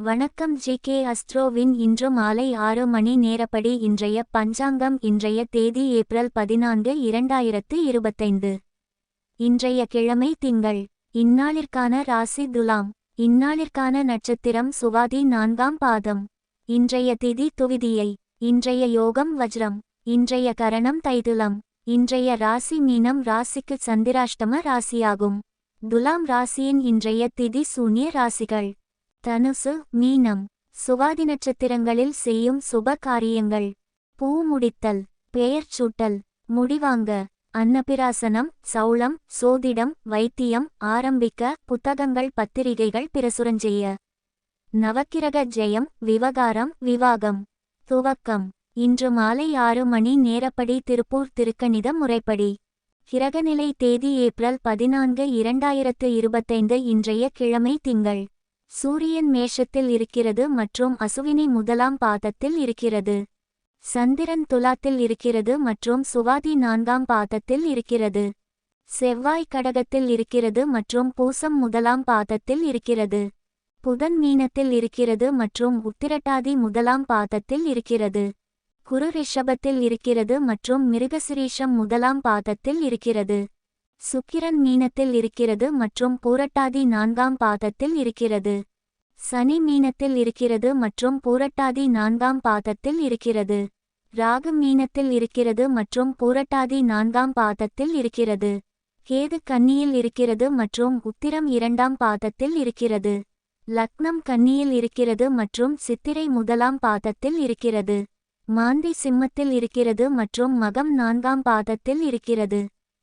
வணக்கம் G K அஸ்ட்ரோவின் இன்று மாலை ஆறு மணி நேரப்படி இன்றைய பஞ்சாங்கம் இன்றைய தேதி ஏப்ரல் பதினான்கு இரண்டாயிரத்து இருபத்தைந்து. இன்றைய கிழமை திங்கள். இந்நாளிற்கான ராசி துலாம். இந்நாளிற்கான நட்சத்திரம் சுவாதி நான்காம் பாதம். இன்றைய திதி துவிதியை. இன்றைய யோகம் வஜ்ரம். இன்றைய கரணம் தைதுலம். இன்றைய ராசி மீனம் ராசிக்கு சந்திராஷ்டம ராசியாகும். துலாம் ராசியின் இன்றைய திதி சூன்ய ராசிகள். தனுசு மீனம் சுவாதி நட்சத்திரங்களில் செய்யும் சுப காரியங்கள் பூ முடித்தல் பெயர் சூட்டல் முடிவாங்க. அன்னபிராசனம் சௌளம் சோதிடம் வைத்தியம் ஆரம்பிக்க புத்தகங்கள் பத்திரிகைகள் பிரசுரஞ்செய்ய. நவக்கிரக ஜெயம் விவகாரம் விவாகம். துவக்கம். இன்று மாலை ஆறு மணி நேரப்படி திருப்பூர் திருக்கணித முறைப்படி. கிரகநிலை தேதி ஏப்ரல் பதினான்கு இரண்டாயிரத்து இருபத்தைந்து இன்றைய கிழமை திங்கள். சூரியன் மேஷத்தில் இருக்கிறது மற்றும் அசுவினி முதலாம் பாதத்தில் இருக்கிறது. சந்திரன் துலாத்தில் இருக்கிறது மற்றும் சுவாதி நான்காம் பாதத்தில் இருக்கிறது. செவ்வாய் கடகத்தில் இருக்கிறது மற்றும் பூசம் முதலாம் பாதத்தில் இருக்கிறது. புதன் மீனத்தில் இருக்கிறது மற்றும் உத்திரட்டாதி முதலாம் பாதத்தில் இருக்கிறது. குரு ரிஷபத்தில் இருக்கிறது மற்றும் மிருகசிரீஷம் முதலாம் பாதத்தில் இருக்கிறது. சுக்கிரன் மீனத்தில் இருக்கிறது மற்றும் பூரட்டாதி நான்காம் பாதத்தில் இருக்கிறது. சனி மீனத்தில் இருக்கிறது மற்றும் பூரட்டாதி நான்காம் பாதத்தில் இருக்கிறது. ராகு மீனத்தில் இருக்கிறது மற்றும் பூரட்டாதி நான்காம் பாதத்தில் இருக்கிறது. கேது கன்னியில் இருக்கிறது மற்றும் உத்திரம் இரண்டாம் பாதத்தில் இருக்கிறது. லக்னம் கன்னியில் இருக்கிறது மற்றும் சித்திரை முதலாம் பாதத்தில் இருக்கிறது. மாந்தி சிம்மத்தில் இருக்கிறது மற்றும் மகம் நான்காம் பாதத்தில் இருக்கிறது.